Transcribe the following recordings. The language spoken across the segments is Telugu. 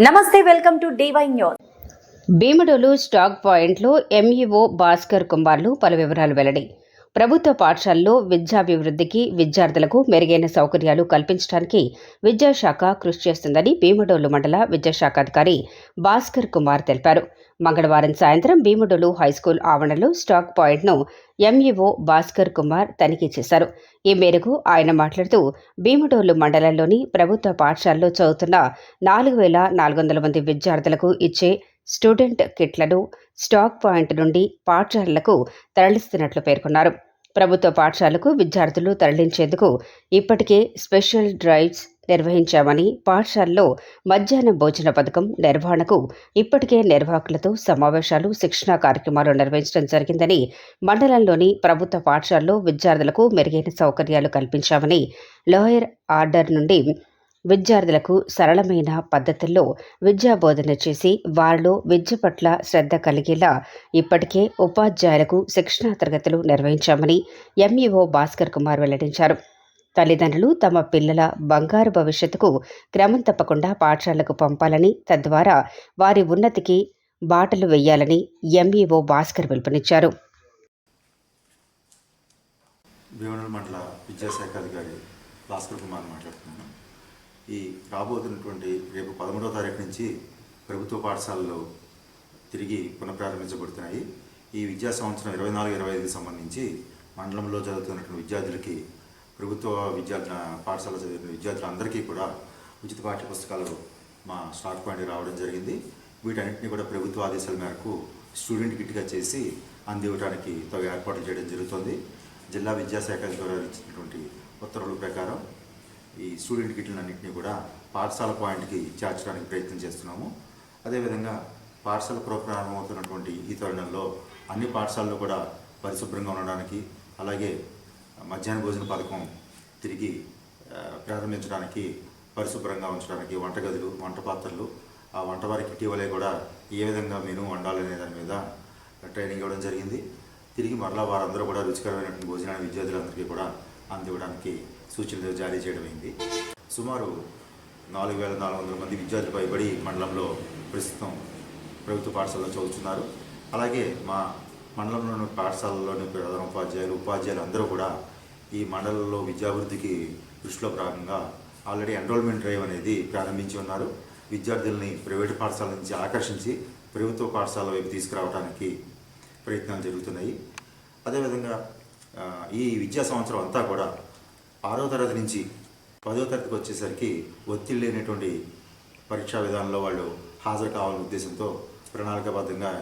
నమస్తే welcome to DY news. Bhimadolu stock పాయింట్లో ఎంఈఓ భాస్కర్ కుమార్లు పలు వివరాలు వెల్లడి. ప్రభుత్వ పాఠశాలలో విద్యాభివృద్ధికి విద్యార్థులకు మెరుగైన సౌకర్యాలు కల్పించడానికి విద్యాశాఖ కృషి చేస్తుందని భీమడోలు మండల విద్యాశాఖ అధికారి భాస్కర్ కుమార్ తెలిపారు. మంగళవారం సాయంత్రం భీమడోలు హైస్కూల్ ఆవరణలో స్టాక్ పాయింట్ను ఎంఈఓ భాస్కర్ కుమార్ తనిఖీ చేశారు. ఈ మేరకు ఆయన మాట్లాడుతూ భీమడోలు మండలంలోని ప్రభుత్వ పాఠశాలలో చదువుతున్న నాలుగు వేల నాలుగు వందల మంది విద్యార్థులకు ఇచ్చే స్టూడెంట్ కిట్లను స్టాక్ పాయింట్ నుండి పాఠశాలలకు తరలిస్తున్నట్లు పేర్కొన్నారు. ప్రభుత్వ పాఠశాలకు విద్యార్థులు తరలించేందుకు ఇప్పటికే స్పెషల్ డ్రైవ్స్ నిర్వహించామని పాఠశాలలో మధ్యాహ్న భోజన పథకం నిర్వహణకు ఇప్పటికే నిర్వాహకులతో సమావేశాలు శిక్షణా కార్యక్రమాలు నిర్వహించడం జరిగిందని మండలంలోని ప్రభుత్వ పాఠశాలలో విద్యార్థులకు మెరుగైన సౌకర్యాలు కల్పించామని లోయర్ ఆర్డర్ నుండి విద్యార్థులకు సరళమైన పద్ధతుల్లో విద్యా బోధన చేసి వారిలో విద్య పట్ల శ్రద్ధ కలిగేలా ఇప్పటికే ఉపాధ్యాయులకు శిక్షణా తరగతులు నిర్వహించామని ఎంఈఓ భాస్కర్ కుమార్ వెల్లడించారు. తల్లిదండ్రులు తమ పిల్లల బంగారు భవిష్యత్తుకు క్రమం తప్పకుండా పాఠశాలకు పంపాలని తద్వారా వారి ఉన్నతికి బాటలు వేయాలని ఎంఈఓ భాస్కర్ పిలుపునిచ్చారు. భీమనల్ మండల విద్యాశాఖ అధికారి భాస్కర్ కుమార్ మాట్లాడుతున్నాను ఈ రాబోతున్నటువంటి రేపు పదమూడవ తారీఖు నుంచి ప్రభుత్వ పాఠశాలలు తిరిగి పునఃప్రారంభించబడుతున్నాయి. ఈ విద్యా సంవత్సరం ఇరవై నాలుగు ఇరవై ఐదుకి సంబంధించి మండలంలో చదువుతున్నటువంటి విద్యార్థులకి ప్రభుత్వ విద్యార్థుల పాఠశాల చదివిన విద్యార్థులందరికీ కూడా ఉచిత పాఠ్య పుస్తకాలు మా స్టాక్ పాయింట్ రావడం జరిగింది. వీటన్నింటినీ కూడా ప్రభుత్వ ఆదేశాల మేరకు స్టూడెంట్ కిట్గా చేసి అందివ్వడానికి తగు ఏర్పాట్లు చేయడం జరుగుతుంది. జిల్లా విద్యాశాఖ ద్వారా ఇచ్చినటువంటి ఉత్తర్వుల ప్రకారం ఈ స్టూడెంట్ కిట్లన్నింటినీ కూడా పాఠశాల పాయింట్కి చేర్చడానికి ప్రయత్నం చేస్తున్నాము. అదేవిధంగా పాఠశాల పునఃప్రారంభమవుతున్నటువంటి ఈ తరుణంలో అన్ని పాఠశాలలు కూడా పరిశుభ్రంగా ఉండడానికి అలాగే మధ్యాహ్న భోజన పథకం తిరిగి ప్రారంభించడానికి పరిశుభ్రంగా ఉంచడానికి వంటగదులు వంట పాత్రలు ఆ వంట వారికి ఇటీవలే కూడా ఏ విధంగా మెను వండాలనే దాని మీద ట్రైనింగ్ ఇవ్వడం జరిగింది. తిరిగి మరలా వారందరూ కూడా రుచికరమైనటువంటి భోజనాన్ని విద్యార్థులందరికీ కూడా అందివ్వడానికి సూచనలు జారీ చేయడం అయింది సుమారు నాలుగు వేల నాలుగు వందల మంది విద్యార్థులు పైబడి మండలంలో ప్రస్తుతం ప్రభుత్వ పాఠశాలలో చదువుతున్నారు. అలాగే మా మండలంలోని పాఠశాలలోని ప్రధాన ఉపాధ్యాయులు ఉపాధ్యాయులు అందరూ కూడా ఈ మండలంలో విద్యాభివృద్ధికి దృష్టిలో భాగంగా ఆల్రెడీ ఎన్రోల్మెంట్ డ్రైవ్ అనేది ప్రారంభించి ఉన్నారు. విద్యార్థుల్ని ప్రైవేటు పాఠశాల నుంచి ఆకర్షించి ప్రభుత్వ పాఠశాల వైపు తీసుకురావడానికి ప్రయత్నాలు జరుగుతున్నాయి. అదేవిధంగా ఈ విద్యా సంవత్సరం అంతా కూడా ఆరో తరగతి నుంచి పదో తరగతికి వచ్చేసరికి ఒత్తిడి లేనటువంటి పరీక్షా విధానంలో వాళ్ళు హాజరు కావాలనే ఉద్దేశంతో ప్రణాళికాబద్ధంగా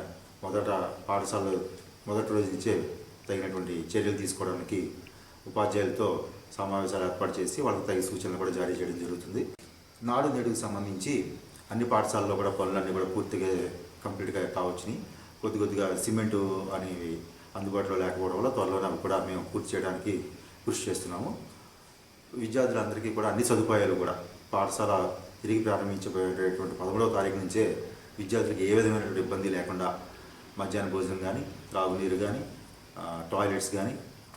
మొదట పాఠశాలలు మొదటి రోజు నుంచే తగినటువంటి చర్యలు తీసుకోవడానికి ఉపాధ్యాయులతో సమావేశాలు ఏర్పాటు చేసి వాళ్ళకి తగిన సూచనలు కూడా జారీ చేయడం జరుగుతుంది. నాడు నేడుకు సంబంధించి అన్ని పాఠశాలలో కూడా పనులన్నీ కూడా పూర్తిగా కంప్లీట్గా కావచ్చుని కొద్ది కొద్దిగా సిమెంటు అనేవి అందుబాటులో లేకపోవడం వల్ల త్వరలోనే అవి కూడా మేము పూర్తి చేయడానికి కృషి చేస్తున్నాము. విద్యార్థులందరికీ కూడా అన్ని సదుపాయాలు కూడా పాఠశాల తిరిగి ప్రారంభించబడేటువంటి పదమూడవ తారీఖు నుంచే విద్యార్థులకు ఏ విధమైనటువంటి ఇబ్బంది లేకుండా మధ్యాహ్న భోజనం కానీ త్రాగునీరు కానీ టాయిలెట్స్ కానీ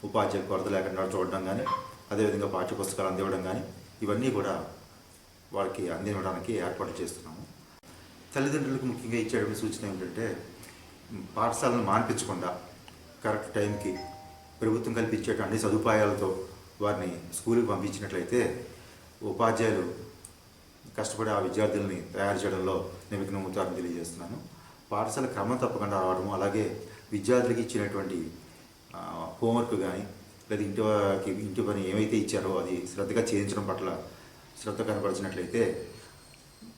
ఉపాధ్యాయ కొరత లేకుండా చూడడం కానీ అదేవిధంగా పాఠ్యపుస్తకాలు అందివ్వడం కానీ ఇవన్నీ కూడా వారికి అందివ్వడానికి ఏర్పాటు చేస్తున్నాము. తల్లిదండ్రులకు ముఖ్యంగా ఇచ్చేటువంటి సూచన ఏమిటంటే పాఠశాలను మాన్పించకుండా కరెక్ట్ టైంకి ప్రభుత్వం కల్పించే అన్ని సదుపాయాలతో వారిని స్కూల్కి పంపించినట్లయితే ఉపాధ్యాయులు కష్టపడి ఆ విద్యార్థుల్ని తయారు చేయడంలో నిమగ్నమవుతారని తెలియజేస్తున్నాను. పాఠశాల క్రమం తప్పకుండా రావడము అలాగే విద్యార్థులకి ఇచ్చినటువంటి హోంవర్క్ కానీ లేదా ఇంటి వారికి ఇంటి పని ఏమైతే ఇచ్చారో అది శ్రద్ధగా చేయించడం పట్ల శ్రద్ధ కనపరిచినట్లయితే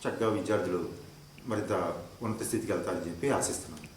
చక్కగా విద్యార్థులు మరింత ఉన్నత స్థితికి వెళ్తారని చెప్పి ఆశిస్తున్నాను.